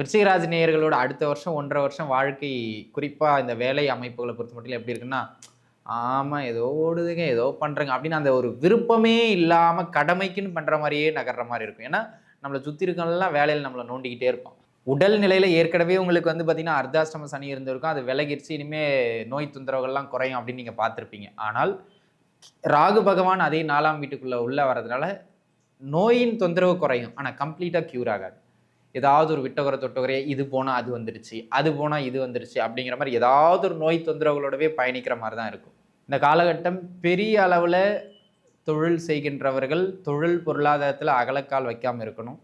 விருச்சிகராஜ் நேயர்களோட அடுத்த வருஷம் ஒன்றரை வருஷம் வாழ்க்கை குறிப்பாக இந்த வேலை அமைப்புகளை பொறுத்த மட்டும் எப்படி இருக்குன்னா ஆமாம் ஏதோ ஓடுதுங்க ஏதோ பண்ணுறங்க அப்படின்னு அந்த ஒரு விருப்பமே இல்லாமல் கடமைக்குன்னு பண்ணுற மாதிரியே நகர்ற மாதிரி இருக்கும். ஏன்னா நம்மளை சுற்றி இருக்கவங்கலாம் வேலையில் நம்மளை நோண்டிக்கிட்டே இருப்போம் உடல் நிலையில் ஏற்கனவே உங்களுக்கு வந்து பார்த்தீங்கன்னா அர்த்தாஷ்டம சனி இருந்திருக்கும். அது விலகிடுச்சு இனிமேல் நோய் தொந்தரவுகள்லாம் குறையும் அப்படின்னு நீங்கள் பார்த்துருப்பீங்க. ஆனால் ராகு பகவான் அதே நாலாம் வீட்டுக்குள்ளே உள்ளே வர்றதுனால நோயின் தொந்தரவு குறையும். ஆனால் கம்ப்ளீட்டாக க்யூர் ஆகாது. ஏதாவது ஒரு விட்டகுற தொட்டகுறையே இது போனால் அது வந்துருச்சு அது போனால் இது வந்துருச்சு அப்படிங்கிற மாதிரி ஏதாவது ஒரு நோய் தொந்தரவுகளோடவே பயணிக்கிற மாதிரி தான் இருக்கும். இந்த காலகட்டம் பெரிய அளவில் தொழில் செய்கின்றவர்கள் தொழில் பொருளாதாரத்தில் அகலக்கால் வைக்காமல் இருக்கணும்.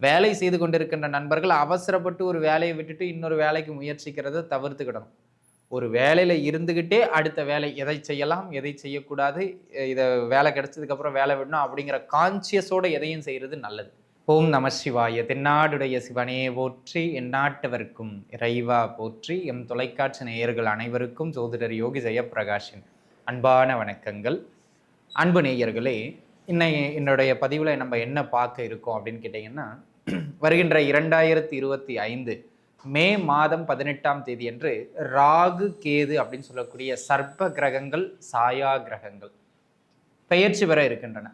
வேலை செய்து கொண்டிருக்கின்ற நண்பர்கள் அவசரப்பட்டு ஒரு வேலையை விட்டுட்டு இன்னொரு வேலைக்கு முயற்சிக்கிறத தவிர்த்துக்கிடணும். ஒரு வேலையில் இருந்துக்கிட்டே அடுத்த வேலை எதை செய்யலாம் எதை செய்யக்கூடாது இதை வேலை கிடைச்சதுக்கப்புறம் வேலை விடணும் அப்படிங்கிற கான்சியஸோட எதையும் செய்கிறது நல்லது. ஓம் நம சிவாய. தென்னாடுடைய சிவனே போற்றி எந்நாட்டவர்க்கும் இறைவா போற்றி எம் தொலைக்காட்சி நேயர்கள் அனைவருக்கும் ஜோதிடர் யோகி ஜெயப்பிரகாஷின் அன்பான வணக்கங்கள். அன்பு நேயர்களே இன்னை என்னுடைய பதிவில் நம்ம என்ன பார்க்க இருக்கோம் அப்படின்னு கேட்டிங்கன்னா வருகின்ற இரண்டாயிரத்தி இருபத்தி ஐந்து மே மாதம் பதினெட்டாம் தேதி அன்று ராகு கேது அப்படின்னு சொல்லக்கூடிய சர்ப்ப கிரகங்கள் சாயா கிரகங்கள் பெயர்ச்சி பெற இருக்கின்றன.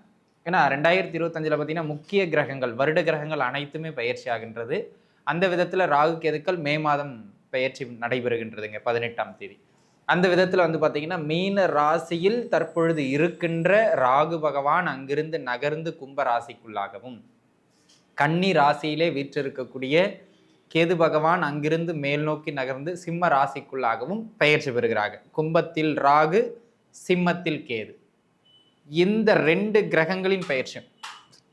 ஏன்னா ரெண்டாயிரத்தி இருபத்தஞ்சில் பார்த்தீங்கன்னா முக்கிய கிரகங்கள் வருட கிரகங்கள் அனைத்துமே பயிற்சி ஆகின்றது. அந்த விதத்தில் ராகு கேதுக்கள் மே மாதம் பயிற்சி நடைபெறுகின்றதுங்க பதினெட்டாம் தேதி. அந்த விதத்தில் வந்து பார்த்தீங்கன்னா மீன ராசியில் தற்பொழுது இருக்கின்ற ராகு பகவான் அங்கிருந்து நகர்ந்து கும்ப ராசிக்குள்ளாகவும் கன்னி ராசியிலே வீற்றிருக்கக்கூடிய கேது பகவான் அங்கிருந்து மேல் நோக்கி நகர்ந்து சிம்ம ராசிக்குள்ளாகவும் பெயர்ச்சி பெறுகிறார்கள். கும்பத்தில் ராகு சிம்மத்தில் கேது. இந்த ரெண்டு கிரகங்களின் பயிற்சியும்.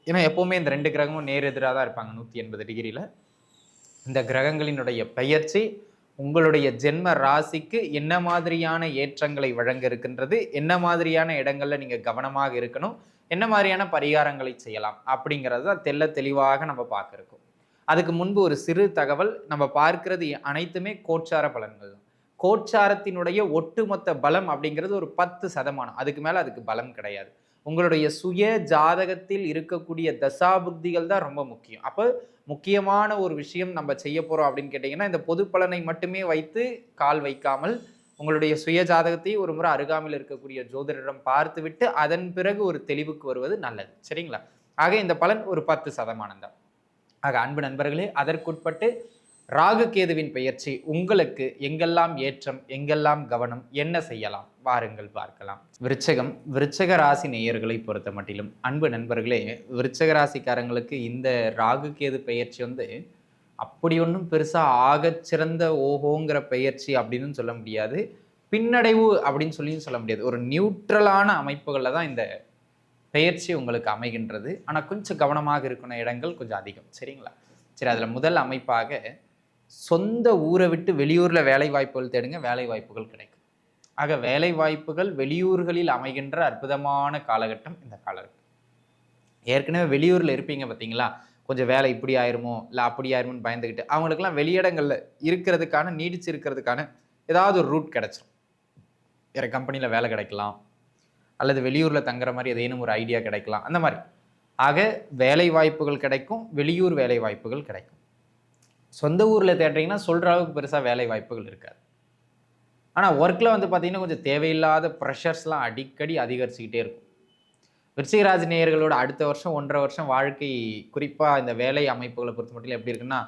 ஏன்னா எப்போவுமே இந்த ரெண்டு கிரகமும் நேர் எதிராக தான் இருப்பாங்க நூற்றி எண்பது டிகிரியில். இந்த கிரகங்களினுடைய பயிற்சி உங்களுடைய ஜென்ம ராசிக்கு என்ன மாதிரியான ஏற்றங்களை வழங்க இருக்கின்றது என்ன மாதிரியான இடங்களில் நீங்கள் கவனமாக இருக்கணும் என்ன மாதிரியான பரிகாரங்களை செய்யலாம் அப்படிங்கிறது தான் தெல்ல தெளிவாக நம்ம பார்க்க இருக்கோம். அதுக்கு முன்பு ஒரு சிறு தகவல் நம்ம பார்க்கிறது அனைத்துமே கோச்சார பலன்கள் தான். கோச்சாரத்தினுடைய ஒட்டுமொத்த பலம் அப்படிங்கிறது ஒரு பத்து சதமானம். அதுக்கு மேலே அதுக்கு பலம் கிடையாது. உங்களுடைய சுய ஜாதகத்தில் இருக்கக்கூடிய தசாபுக்திகள் தான் ரொம்ப முக்கியம். அப்போ முக்கியமான ஒரு விஷயம் நம்ம செய்ய போகிறோம் அப்படின்னு கேட்டிங்கன்னா இந்த பொது பலனை மட்டுமே வைத்து கால் வைக்காமல் உங்களுடைய சுய ஜாதகத்தை ஒரு முறை அருகாமையில் இருக்கக்கூடிய ஜோதிடரிடம் பார்த்துவிட்டு அதன் பிறகு ஒரு தெளிவுக்கு வருவது நல்லது. சரிங்களா? ஆக இந்த பலன் ஒரு பத்து சதமானம் தான். ஆக அன்பு நண்பர்களே அதற்குட்பட்டு ராகு கேதுவின் பெயர்ச்சி உங்களுக்கு எங்கெல்லாம் ஏற்றம் எங்கெல்லாம் கவனம் என்ன செய்யலாம்? வாருங்கள் பார்க்கலாம். விருச்சகம் விருச்சக ராசி நேயர்களை பொறுத்த மட்டிலும் அன்பு நண்பர்களே விருச்சக ராசிக்காரங்களுக்கு இந்த ராகுகேது பெயர்ச்சி வந்து அப்படி ஒன்றும் பெருசாக ஆகச்சிறந்த ஓஹோங்கிற பெயர்ச்சி அப்படின்னு சொல்ல முடியாது. பின்னடைவு அப்படின்னு சொல்லியும் சொல்ல முடியாது. ஒரு நியூட்ரலான அமைப்புகளில் தான் இந்த பெயர்ச்சி உங்களுக்கு அமைகின்றது. ஆனால் கொஞ்சம் கவனமாக இருக்கணும் இடங்கள் கொஞ்சம் அதிகம். சரிங்களா? சரி அதில் முதல் அமைப்பாக சொந்த ஊரை விட்டு வெளியூரில் வேலை வாய்ப்புகள் தேடுங்க வேலை வாய்ப்புகள் கிடைக்கும். ஆக வேலை வாய்ப்புகள் வெளியூர்களில் அமைகின்ற அற்புதமான காலகட்டம் இந்த காலகட்டம். ஏற்கனவே வெளியூரில் இருப்பீங்க பார்த்தீங்களா? கொஞ்சம் வேலை இப்படி ஆயிருமோ? இல்லை அப்படி ஆயிருமோன்னு பயந்துக்கிட்டு அவங்களுக்கெல்லாம் வெளியிடங்களில் இருக்கிறதுக்கான நீடிச்சு இருக்கிறதுக்கான ஏதாவது ஒரு ரூட் கிடச்சிரும். வேறு கம்பெனியில் வேலை கிடைக்கலாம். அல்லது வெளியூரில் தங்குற மாதிரி ஏதேனும் ஒரு ஐடியா கிடைக்கலாம். அந்த மாதிரி. ஆக வேலை வாய்ப்புகள் கிடைக்கும் வெளியூர் வேலை வாய்ப்புகள் கிடைக்கும். சொந்த ஊரில் தேடுறீங்கன்னா சொல்கிற அளவுக்கு பெருசாக வேலை வாய்ப்புகள் இருக்காது. ஆனால் ஒர்க்கில் வந்து பார்த்திங்கன்னா கொஞ்சம் தேவையில்லாத ப்ரெஷர்ஸ்லாம் அடிக்கடி அதிகரிச்சுக்கிட்டே இருக்கும். விருச்சிகராஜ் நேயர்களோட அடுத்த வருஷம் ஒன்றரை வருஷம் வாழ்க்கை குறிப்பாக இந்த வேலை அமைப்புகளை பொறுத்த மட்டும் எப்படி இருக்குன்னா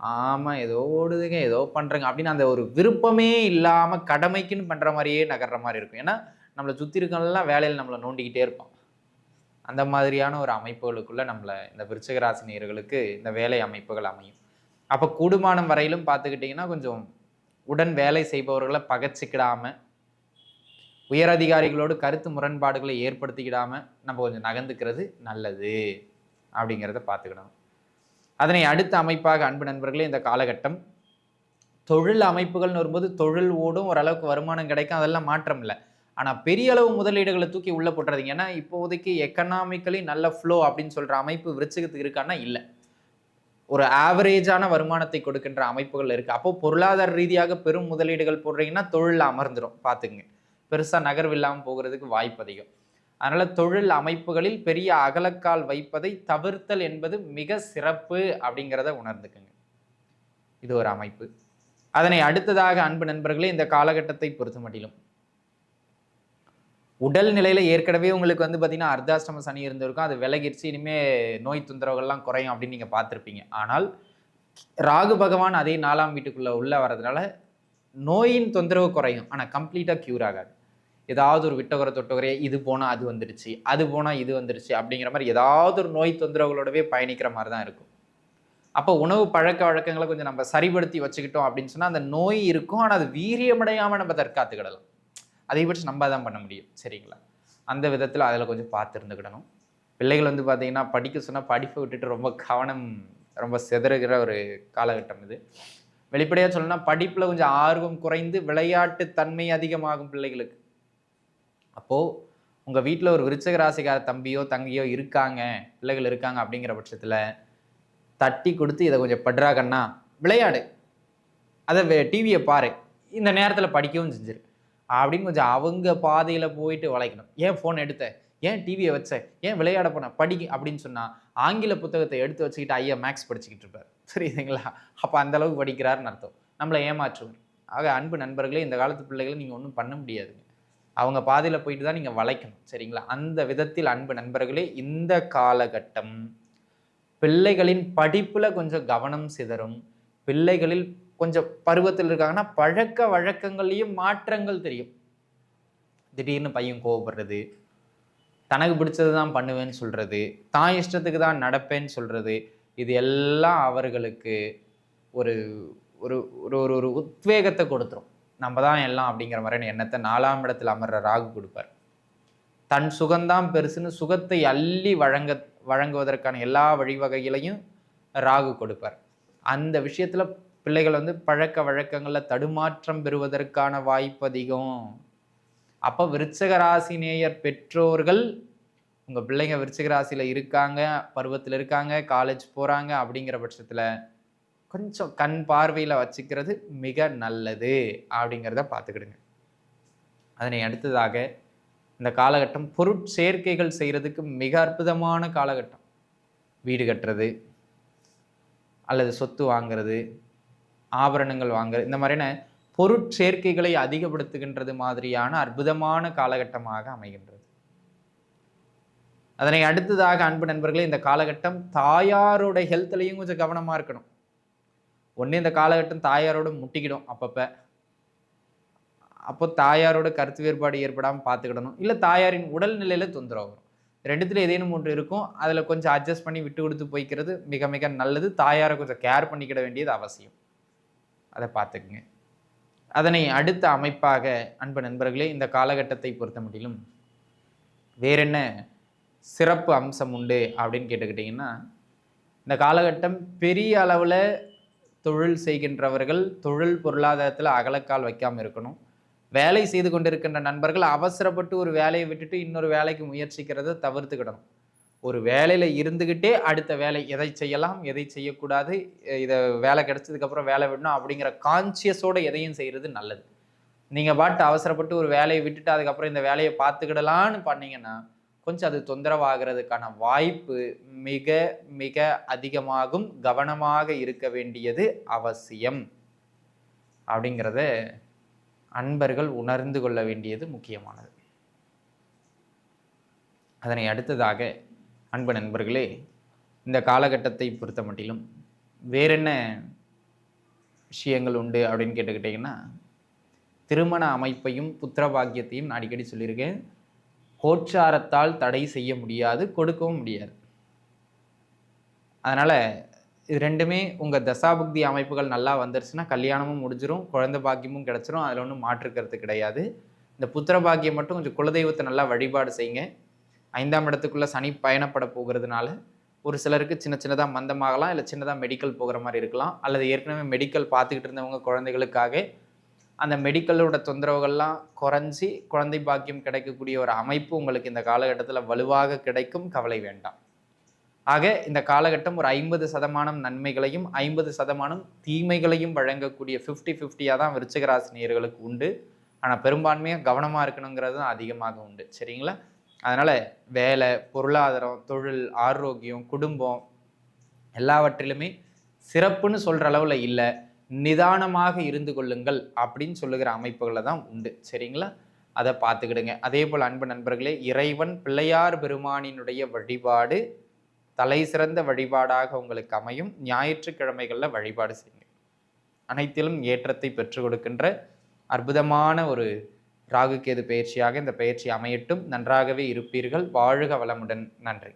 ஆமாம் ஏதோ ஓடுதுங்க ஏதோ பண்ணுறங்க அப்படின்னு அந்த ஒரு விருப்பமே இல்லாமல் கடமைக்குன்னு பண்ணுற மாதிரியே நகர்ற மாதிரி இருக்கும். ஏன்னா நம்மளை சுற்றி இருக்கவங்கலாம் வேலையில் நம்மளை நோண்டிக்கிட்டே இருப்போம் அந்த மாதிரியான ஒரு அமைப்புகளுக்குள்ளே நம்மளை இந்த விருச்சிகராசி நேயர்களுக்கு இந்த வேலை அமைப்புகள் அமையும். அப்போ கூடுமானம் வரையிலும் பார்த்துக்கிட்டிங்கன்னா கொஞ்சம் உடன் வேலை செய்பவர்களை பகச்சிக்கிடாமல் உயரதிகாரிகளோடு கருத்து முரண்பாடுகளை ஏற்படுத்திக்கிடாமல் நம்ம கொஞ்சம் நகர்ந்துக்கிறது நல்லது அப்படிங்கிறத பார்த்துக்கணும். அதனை அடுத்த அமைப்பாக அன்பு நண்பர்களே இந்த காலகட்டம். தொழில் அமைப்புகள்னு வரும்போது தொழில் ஓடும் ஓரளவுக்கு வருமானம் கிடைக்கும் அதெல்லாம் மாற்றம் இல்லை. ஆனால் பெரிய அளவு முதலீடுகளை தூக்கி உள்ளே போட்டுறதுங்க. ஏன்னா இப்போதைக்கு எக்கனாமிக்கலி நல்ல ஃப்ளோ அப்படின்னு சொல்கிற அமைப்பு விருச்சகத்துக்கு இருக்கான்னா இல்லை. ஒரு ஆவரேஜான வருமானத்தை கொடுக்கின்ற அமைப்புகள் இருக்குது அப்போது பொருளாதார ரீதியாக பெரும் முதலீடுகள் போடுறீங்கன்னா தொழில் அமர்ந்துடும் பார்த்துக்குங்க. பெருசாக நகர்வு இல்லாமல் போகிறதுக்கு வாய்ப்பு அதிகம். அதனால் தொழில் அமைப்புகளில் பெரிய அகலக்கால் வைப்பதை தவிர்த்தல் என்பது மிக சிறப்பு அப்படிங்கிறத உணர்ந்துக்குங்க. இது ஒரு அமைப்பு. அதனை அடுத்ததாக அன்பு நண்பர்களே இந்த காலகட்டத்தை பொறுத்த மட்டிலும் உடல் நிலையில ஏற்கனவே உங்களுக்கு வந்து பார்த்தீங்கன்னா அர்த்தாஷ்டம சனி இருந்திருக்கும். அது விலகிடுச்சு. இனிமே நோய் தொந்தரவுகள்லாம் குறையும் அப்படின்னு நீங்க பார்த்துருப்பீங்க. ஆனால் ராகு பகவான் அதே நாலாம் வீட்டுக்குள்ள உள்ள வர்றதுனால நோயின் தொந்தரவு குறையும். ஆனால் கம்ப்ளீட்டாக க்யூர் ஆகாது. ஏதாவது ஒரு விட்டகுறை தொட்டகுறையே இது போனால் அது வந்துருச்சு அது போனால் இது வந்துருச்சு அப்படிங்கிற மாதிரி ஏதாவது ஒரு நோய் தொந்தரவுகளோடவே பயணிக்கிற மாதிரி தான் இருக்கும். அப்போ உணவு பழக்க வழக்கங்களை கொஞ்சம் நம்ம சரிபடுத்தி வச்சுக்கிட்டோம் அப்படின்னு சொன்னால் அந்த நோய் இருக்கும். ஆனால் அது வீரியமடையாமல் நம்ம தற்காத்துக்கிடலாம். அதிகபட்சம் நம்ம தான் பண்ண முடியும். சரிங்களா? அந்த விதத்தில் அதில் கொஞ்சம் பார்த்து இருந்துக்கிடணும். பிள்ளைகள் வந்து பார்த்திங்கன்னா படிக்க சொன்னால் படிப்பை விட்டுட்டு ரொம்ப கவனம் ரொம்ப சிதறுகிற ஒரு காலகட்டம் இது. வெளிப்படையாக சொல்லணும்னா படிப்பில் கொஞ்சம் ஆர்வம் குறைந்து விளையாட்டு தன்மை அதிகமாகும் பிள்ளைகளுக்கு. அப்போது உங்கள் வீட்டில் ஒரு விருச்சக ராசிக்கார தம்பியோ தங்கையோ இருக்காங்க பிள்ளைகள் இருக்காங்க அப்படிங்கிற பட்சத்தில் தட்டி கொடுத்து இதை கொஞ்சம் பட்றா விளையாடு. அதை டிவியை பாரு. இந்த நேரத்தில் படிக்கவும் செஞ்சிரு. அப்படின்னு கொஞ்சம் அவங்க பாதையில் போயிட்டு வளைக்கணும் ஏன் ஃபோன் எடுத்த? ஏன் டிவியை வச்ச? ஏன் விளையாட போன? படிக்க அப்படின்னு சொன்னால் ஆங்கில புத்தகத்தை எடுத்து வச்சுக்கிட்டு ஐயா மேக்ஸ் படிச்சுக்கிட்டு இருப்பார். சரிங்களா அப்போ அந்தளவுக்கு படிக்கிறாருன்னு அர்த்தம். நம்மளை ஏமாற்றுவார். ஆக அன்பு நண்பர்களே இந்த காலத்து பிள்ளைகளை நீங்கள் ஒன்றும் பண்ண முடியாதுங்க. அவங்க பாதையில் போயிட்டு தான் நீங்கள் வளைக்கணும். சரிங்களா? அந்த விதத்தில் அன்பு நண்பர்களே இந்த காலகட்டம் பிள்ளைகளின் படிப்பில் கொஞ்சம் கவனம் சிதறும். பிள்ளைகளில் கொஞ்சம் பருவத்தில் இருக்காங்கன்னா பழக்க வழக்கங்கள்லேயும் மாற்றங்கள் தெரியும். திடீர்னு பையன் கோவப்படுறது தனக்கு பிடிச்சது தான் பண்ணுவேன்னு சொல்கிறது தான் இஷ்டத்துக்கு தான் நடப்பேன்னு சொல்கிறது இது எல்லாம் அவர்களுக்கு ஒரு ஒரு ஒரு ஒரு ஒரு உத்வேகத்தை கொடுத்துரும். நம்ம தான் எல்லாம் அப்படிங்கிற மாதிரியான எண்ணத்தை நாலாம் இடத்துல அமர்ற ராகு கொடுப்பார். தன் சுகந்தான் பெருசுன்னு சுகத்தை அள்ளி வழங்க வழங்குவதற்கான எல்லா வழிவகைகளையும் ராகு கொடுப்பார். அந்த விஷயத்தில் பிள்ளைகள் வந்து பழக்க வழக்கங்களில் தடுமாற்றம் பெறுவதற்கான வாய்ப்பு அதிகம். அப்போ விருச்சகராசி நேயர் பெற்றோர்கள் உங்கள் பிள்ளைங்க விருச்சகராசியில் இருக்காங்க பருவத்தில் இருக்காங்க காலேஜ் போகிறாங்க அப்படிங்கிற பட்சத்தில் கொஞ்சம் கண் பார்வையில் வச்சுக்கிறது மிக நல்லது அப்படிங்கிறத பார்த்துக்கிடுங்க. அதனை அடுத்ததாக இந்த காலகட்டம் பொருட்சேர்க்கைகள் செய்கிறதுக்கு மிக அற்புதமான காலகட்டம். வீடு கட்டுறது அல்லது சொத்து வாங்கிறது ஆபரணங்கள் வாங்குறது இந்த மாதிரியான பொருட்சேர்க்கைகளை அதிகப்படுத்துகின்றது மாதிரியான அற்புதமான காலகட்டமாக அமைகின்றது. அதனை அடுத்ததாக அன்பு நண்பர்களே இந்த காலகட்டம் தாயாரோட ஹெல்த்லையும் கொஞ்சம் கவனமாக இருக்கணும். ஒன்று இந்த காலகட்டம் தாயாரோட முட்டிக்கிடும் அப்பப்போ. அப்போ தாயாரோட கருத்து வேறுபாடு ஏற்படாமல் பார்த்துக்கிடணும் இல்லை தாயாரின் உடல்நிலையில் தொந்தரவு வரும். ரெண்டுத்தில் ஏதேனும் ஒன்று இருக்கும் அதில் கொஞ்சம் அட்ஜஸ்ட் பண்ணி விட்டு கொடுத்து போய்க்கிறது மிக மிக நல்லது. தாயாரை கொஞ்சம் கேர் பண்ணிக்கிட வேண்டியது அவசியம். அதை பார்த்துக்குங்க. அதனை அடுத்த அமைப்பாக அன்பு நண்பர்களே இந்த காலகட்டத்தை பொறுத்த முடியலும் வேறென்ன சிறப்பு அம்சம் உண்டு அப்படின்னு கேட்டுக்கிட்டிங்கன்னா இந்த காலகட்டம் பெரிய அளவில் தொழில் செய்கின்றவர்கள் தொழில் பொருளாதாரத்தில் அகலக்கால் வைக்காமல் இருக்கணும். வேலை செய்து கொண்டிருக்கின்ற நண்பர்கள் அவசரப்பட்டு ஒரு வேலையை விட்டுட்டு இன்னொரு வேலைக்கு முயற்சிக்கிறத தவிர்த்துக்கிடணும். ஒரு வேலையில் இருந்துக்கிட்டே அடுத்த வேலை எதை செய்யலாம் எதை செய்யக்கூடாது இதை வேலை கிடைச்சதுக்கப்புறம் வேலை விடணும் அப்படிங்கிற கான்சியஸோட எதையும் செய்கிறது நல்லது. நீங்கள் பாட்டு அவசரப்பட்டு ஒரு வேலையை விட்டுட்டு அதுக்கப்புறம் இந்த வேலையை பார்த்துக்கிடலான்னு பண்ணிங்கன்னா கொஞ்சம் அது தொந்தரவாகிறதுக்கான வாய்ப்பு மிக மிக அதிகமாகும் கவனமாக இருக்க வேண்டியது அவசியம். அப்படிங்கிறத அன்பர்கள் உணர்ந்து கொள்ள வேண்டியது முக்கியமானது. அதனை அடுத்ததாக அன்பு நண்பர்களே இந்த காலகட்டத்தை பொறுத்த மட்டிலும் வேறென்ன விஷயங்கள் உண்டு அப்படின்னு கேட்டுக்கிட்டிங்கன்னா திருமண அமைப்பையும் புத்திர பாக்கியத்தையும் நான் அடிக்கடி சொல்லியிருக்கேன். கோச்சாரத்தால் தடை செய்ய முடியாது கொடுக்கவும் முடியாது. அதனால் இது ரெண்டுமே உங்கள் தசாபக்தி அமைப்புகள் நல்லா வந்துருச்சுன்னா கல்யாணமும் முடிஞ்சிடும் குழந்தை பாக்கியமும் கிடச்சிரும் அதில் ஒன்றும் மாற்றுக்கிறது கிடையாது. இந்த புத்திர பாக்கியம் மட்டும் கொஞ்சம் குலதெய்வத்தை நல்லா வழிபாடு செய்யுங்க. ஐந்தாம் இடத்துக்குள்ளே சனி பயணப்பட போகிறதுனால ஒரு சிலருக்கு சின்ன சின்னதாக மந்தமாகலாம் இல்லை சின்னதாக மெடிக்கல் போகிற மாதிரி இருக்கலாம். அல்லது ஏற்கனவே மெடிக்கல் பார்த்துக்கிட்டு இருந்தவங்க குழந்தைகளுக்காக அந்த மெடிக்கலோட தொந்தரவுகள்லாம் குறைஞ்சி குழந்தை பாக்கியம் கிடைக்கக்கூடிய ஒரு அமைப்பு உங்களுக்கு இந்த காலகட்டத்தில் வலுவாக கிடைக்கும். கவலை வேண்டாம். ஆக இந்த காலகட்டம் ஒரு ஐம்பது சதமானம் நன்மைகளையும் ஐம்பது சதமானம் தீமைகளையும் வழங்கக்கூடிய ஃபிஃப்டி ஃபிஃப்டியாக தான் விருச்சிகராசினியர்களுக்கு உண்டு. ஆனால் பெரும்பான்மையாக கவனமாக இருக்கணுங்கிறது தான் அதிகமாக உண்டு. சரிங்களா? அதனால் வேலை பொருளாதாரம் தொழில் ஆரோக்கியம் குடும்பம் எல்லாவற்றிலுமே சிறப்புன்னு சொல்கிற அளவில் இல்லை. நிதானமாக இருந்து கொள்ளுங்கள் அப்படின்னு சொல்லுகிற அமைப்புகளை தான் உண்டு. சரிங்களா? அதை பார்த்துக்கிடுங்க. அதே போல் அன்பு நண்பர்களே இறைவன் பிள்ளையார் பெருமானினுடைய வழிபாடு தலை சிறந்த வழிபாடாக உங்களுக்கு அமையும். ஞாயிற்றுக்கிழமைகளில் வழிபாடு செய்யுங்க அனைத்திலும் ஏற்றத்தை பெற்றுக் கொடுக்கின்ற அற்புதமான ஒரு ராகுக்கேது பயிற்சியாக இந்த பயிற்சி அமையட்டும். நன்றாகவே இருப்பீர்கள். வாழ்க வளமுடன். நன்றி.